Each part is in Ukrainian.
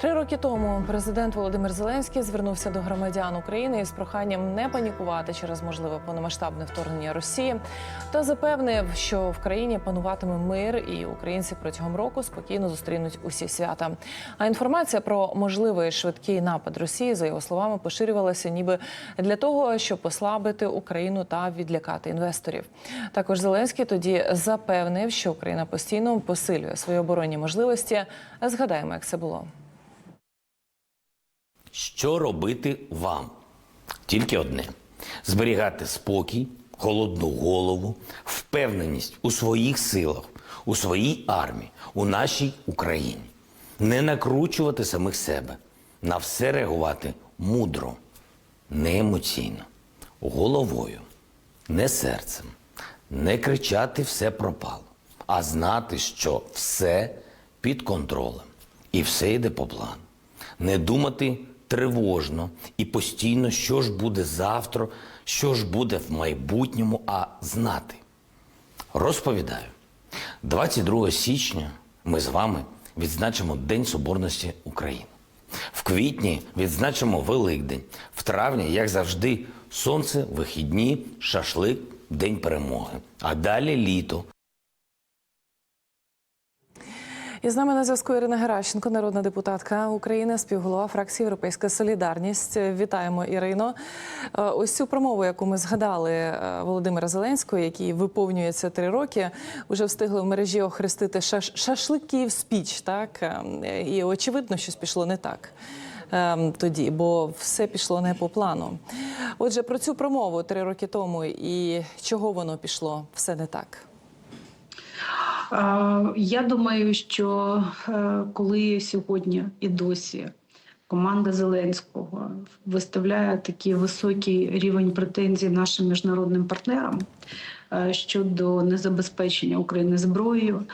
Три роки тому президент Володимир Зеленський звернувся до громадян України із проханням не панікувати через можливе повномасштабне вторгнення Росії та запевнив, що в країні пануватиме мир, і українці протягом року спокійно зустрінуть усі свята. А інформація про можливий швидкий напад Росії, за його словами, поширювалася ніби для того, щоб послабити Україну та відлякати інвесторів. Також Зеленський тоді запевнив, що Україна постійно посилює свої оборонні можливості. Згадаємо, як це було. Що робити вам? Тільки одне: зберігати спокій, холодну голову, впевненість у своїх силах, у своїй армії, у нашій Україні. Не накручувати самих себе, на все реагувати мудро, не емоційно, головою, не серцем, не кричати все пропало, а знати, що все під контролем і все йде по плану не думати тривожно і постійно, що ж буде завтра, що ж буде в майбутньому, а знати. Розповідаю, 22 січня ми з вами відзначимо День Соборності України. В квітні відзначимо Великдень, в травні, як завжди, сонце, вихідні, шашлик, День перемоги. А далі літо, І з нами на зв'язку Ірина Геращенко, народна депутатка України, співголова фракції Європейська Солідарність. Вітаємо, Ірино. Е, Ось цю промову, яку ми згадали е, Володимира Зеленського, який виповнюється три роки, вже встигли в мережі охрестити шаш- шашликів спіч. Так Е, і очевидно, щось пішло не так. е, Тоді, бо все пішло не по плану. Отже, про цю промову три роки тому і чого воно пішло все не так. Я думаю, що е, коли сьогодні і досі команда Зеленського виставляє такий високий рівень претензій нашим міжнародним партнерам е, щодо незабезпечення України зброєю.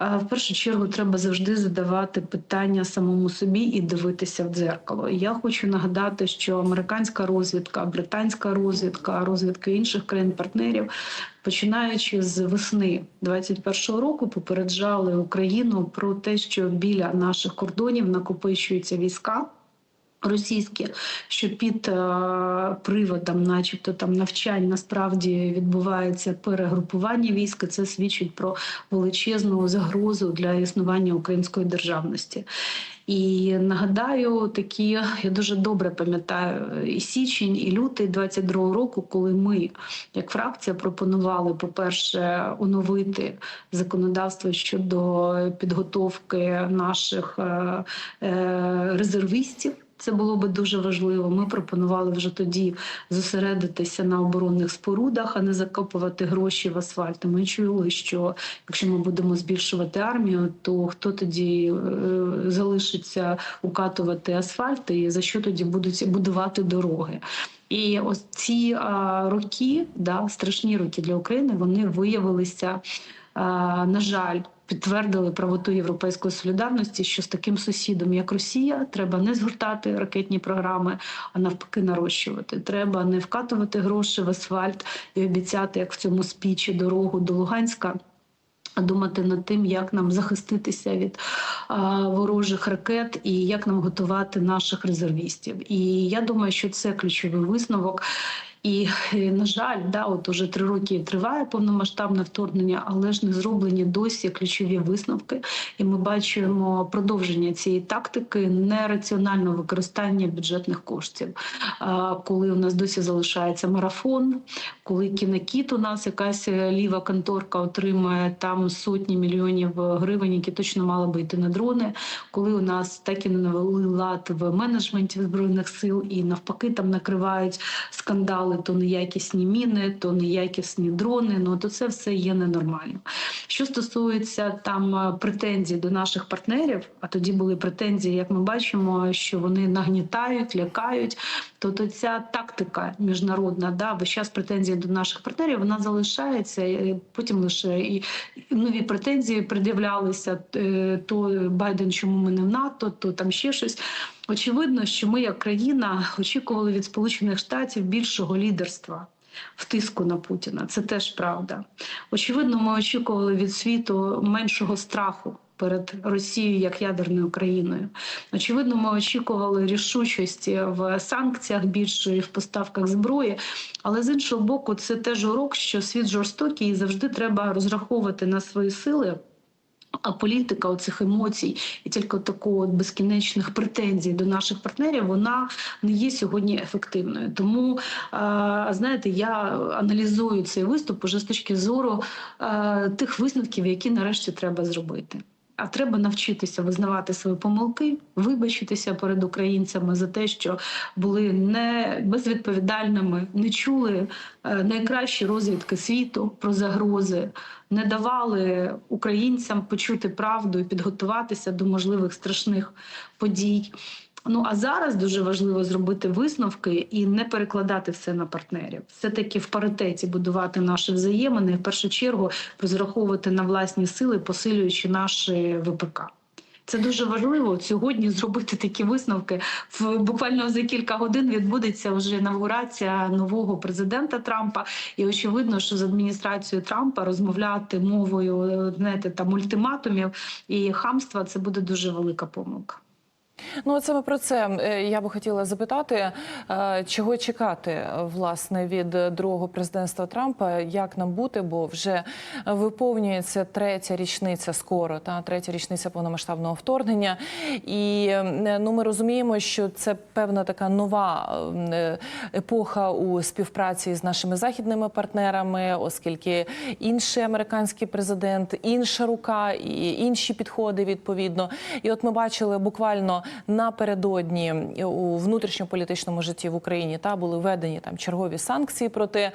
В першу чергу треба завжди задавати питання самому собі і дивитися в дзеркало. Я хочу нагадати, що американська розвідка, британська розвідка, розвідка інших країн-партнерів починаючи з весни 21-го року, попереджали Україну про те, що біля наших кордонів накопичуються війська. Російські, що під е, приводом, начебто там навчань, насправді відбувається перегрупування військ. Це свідчить про величезну загрозу для існування української державності. І нагадаю, такі я дуже добре пам'ятаю і січень, і лютий 22-го року, коли ми, як фракція, пропонували, по-перше, оновити законодавство щодо підготовки наших е, е, резервістів. Це було би дуже важливо. Ми пропонували вже тоді зосередитися на оборонних спорудах, а не закопувати гроші в асфальт. Ми чули, що якщо ми будемо збільшувати армію, то хто тоді е, залишиться укатувати асфальт, і за що тоді будуть будувати дороги? І ось ці а, роки, да, страшні роки для України, вони виявилися, а, на жаль, підтвердили правоту європейської солідарності, що з таким сусідом, як Росія, треба не згортати ракетні програми, а навпаки, нарощувати. Треба не вкатувати гроші в асфальт і обіцяти, як в цьому спічі, дорогу до Луганська. А думати над тим, як нам захиститися від а, ворожих ракет і як нам готувати наших резервістів. І я думаю, що це ключовий висновок. І е, на жаль, да, от уже три роки триває повномасштабне вторгнення, але ж не зроблені досі ключові висновки. І ми бачимо продовження цієї тактики нераціонального використання бюджетних коштів. Коли у нас досі залишається марафон, коли кінокіт у нас якась е, ліва конторка отримує там сотні мільйонів гривень, які точно мали би йти на дрони. Коли у нас так і не навели лад в менеджменті збройних сил, і навпаки там накривають скандали, то неякісні міни, то неякісні дрони. Ну то це все є ненормально. Що стосується там е, претензій до наших партнерів, а тоді були претензії, як ми бачимо, що вони нагнітають, лякають. То, то ця тактика міжнародна, да, весь час претензії до наших партнерів, вона залишається. і Потім лише і нові претензії пред'являлися. е, То Байден, чому ми не в НАТО, то там ще щось. Очевидно, що ми, як країна, очікували від Сполучених Штатів більшого лідерства. В тиску на Путіна це теж правда. Очевидно, ми очікували від світу меншого страху перед Росією як ядерною країною. Очевидно, ми очікували рішучості в санкціях більшої в поставках зброї, але з іншого боку, це теж урок, що світ жорстокий і завжди треба розраховувати на свої сили. А політика оцих емоцій і тільки такого безкінечних претензій до наших партнерів вона не є сьогодні ефективною. Тому е, знаєте, я аналізую цей виступ уже з точки зору е, тих висновків, які нарешті треба зробити. А треба навчитися визнавати свої помилки, вибачитися перед українцями за те, що були не безвідповідальними, не чули е, найкращі розвідки світу про загрози, не давали українцям почути правду і підготуватися до можливих страшних подій. Ну а зараз дуже важливо зробити висновки і не перекладати все на партнерів. Все таки в паритеті будувати наші взаємини. В першу чергу розраховувати на власні сили, посилюючи наші ВПК. Це дуже важливо сьогодні зробити такі висновки. В буквально за кілька годин відбудеться вже інавгурація нового президента Трампа. І очевидно, що з адміністрацією Трампа розмовляти мовою знаєте, там ультиматумів і хамства це буде дуже велика помилка. Ну, от саме про це е, я би хотіла запитати, е, чого чекати власне від другого президентства Трампа, як нам бути, бо вже виповнюється третя річниця скоро, та третя річниця повномасштабного вторгнення. І е, ну, ми розуміємо, що це певна така нова епоха у співпраці з нашими західними партнерами, оскільки інший американський президент, інша рука і інші підходи відповідно. І от ми бачили буквально напередодні у внутрішньополітичному житті в Україні та були введені там чергові санкції проти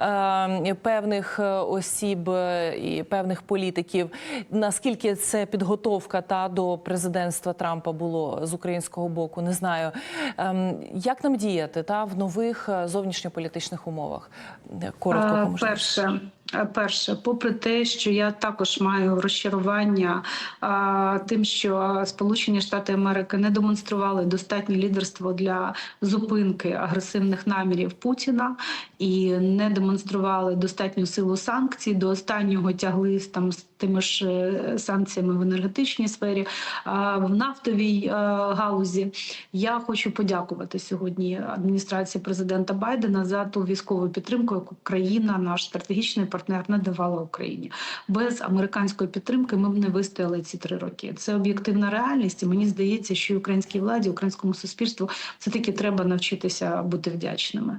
е, певних е, осіб е, і певних політиків. Наскільки це підготовка та до президентства Трампа було з українського боку, не знаю. Ем, як нам діяти та в нових е, зовнішньополітичних умовах? Коротко Е, поможливо. перше. Е, Перше, попри те, що я також маю розчарування а, тим, що Сполучені Штати Америки не демонстрували достатнє лідерство для зупинки агресивних намірів Путіна і не демонстрували достатню силу санкцій. До останнього тягли там з тими ж е, санкціями в енергетичній сфері, а, в нафтовій е, галузі. Я хочу подякувати сьогодні адміністрації президента Байдена за ту військову підтримку, яку країна, наш стратегічний партнер, надавала Україні. Без американської підтримки ми б не вистояли ці три роки. Це об'єктивна реальність. І мені здається, що українській владі, українському суспільству все таки треба навчитися бути вдячними.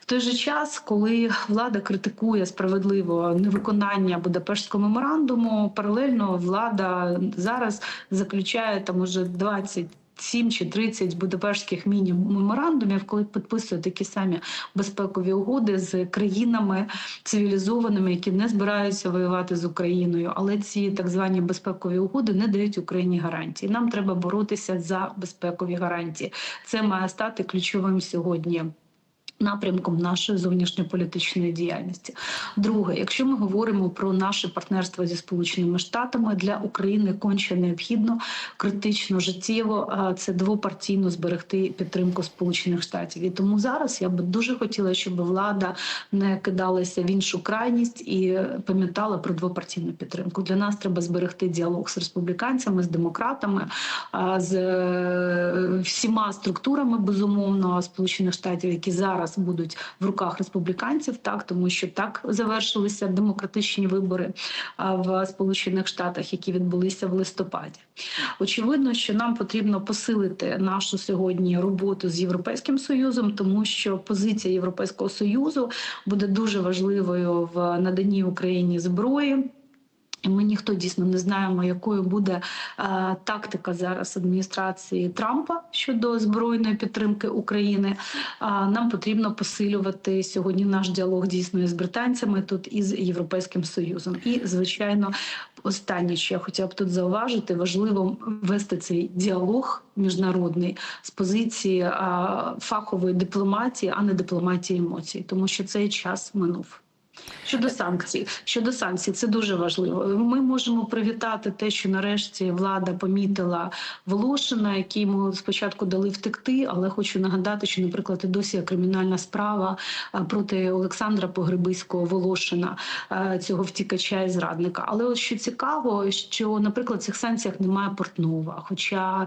В той же час, коли влада критикує справедливо невиконання Будапештського меморандуму, паралельно влада зараз заключає там уже 20 7 чи 30 будапештських міні-меморандумів, коли підписують такі самі безпекові угоди з країнами цивілізованими, які не збираються воювати з Україною. Але ці так звані безпекові угоди не дають Україні гарантії. Нам треба боротися за безпекові гарантії. Це має стати ключовим сьогодні. Напрямком нашої зовнішньополітичної діяльності. Друге, якщо ми говоримо про наше партнерство зі сполученими штатами для України конче необхідно критично життєво це двопартійно зберегти підтримку Сполучених Штатів. І тому зараз я би дуже хотіла, щоб влада не кидалася в іншу крайність і пам'ятала про двопартійну підтримку. Для нас треба зберегти діалог з республіканцями, з демократами, з е, всіма структурами безумовно Сполучених Штатів, які зараз будуть в руках республіканців, так тому що так завершилися демократичні вибори в Сполучених Штатах, які відбулися в листопаді. Очевидно, що нам потрібно посилити нашу сьогодні роботу з європейським союзом, тому що позиція Європейського союзу буде дуже важливою в наданні Україні зброї. Ми ніхто дійсно не знаємо, якою буде е, тактика зараз адміністрації Трампа щодо збройної підтримки України. А нам потрібно посилювати сьогодні наш діалог дійсно із британцями тут і з європейським союзом. І звичайно, останнє, що я хотіла б тут зауважити, важливо вести цей діалог міжнародний з позиції а, фахової дипломатії, а не дипломатії емоцій, тому що цей час минув. Щодо санкцій, щодо санкцій, це дуже важливо. Ми можемо привітати те, що нарешті влада помітила Волошина, який йому спочатку дали втекти. Але хочу нагадати, що, наприклад, і досі є кримінальна справа проти Олександра Погребиського Волошина, цього втікача і зрадника. Але от що цікаво, що, наприклад, в цих санкціях немає Портнова. Хоча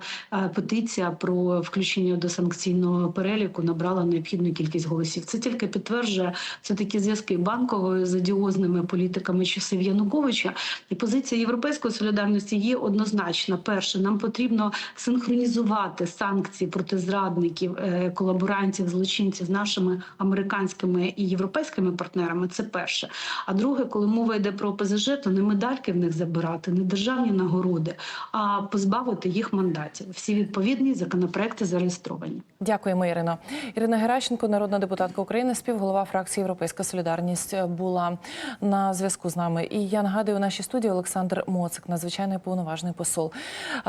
петиція про включення до санкційного переліку набрала необхідну кількість голосів. Це тільки підтверджує це такі зв'язки банкової з одіозними політиками часів Януковича. І позиція європейської солідарності є однозначна. Перше, нам потрібно синхронізувати санкції проти зрадників, е, колаборантів, злочинців з нашими американськими і європейськими партнерами. Це перше. А друге, коли мова йде про ОПЗЖ, то не медальки в них забирати, не державні нагороди, а позбавити їх мандатів. Всі відповідні законопроекти зареєстровані. Дякуємо, Ірино. Ірина Геращенко, народна депутатка України, співголова фракції Європейська Солідарність, була на зв'язку з нами. І я нагадую, у нашій студії Олександр Моцик, надзвичайний повноважний посол.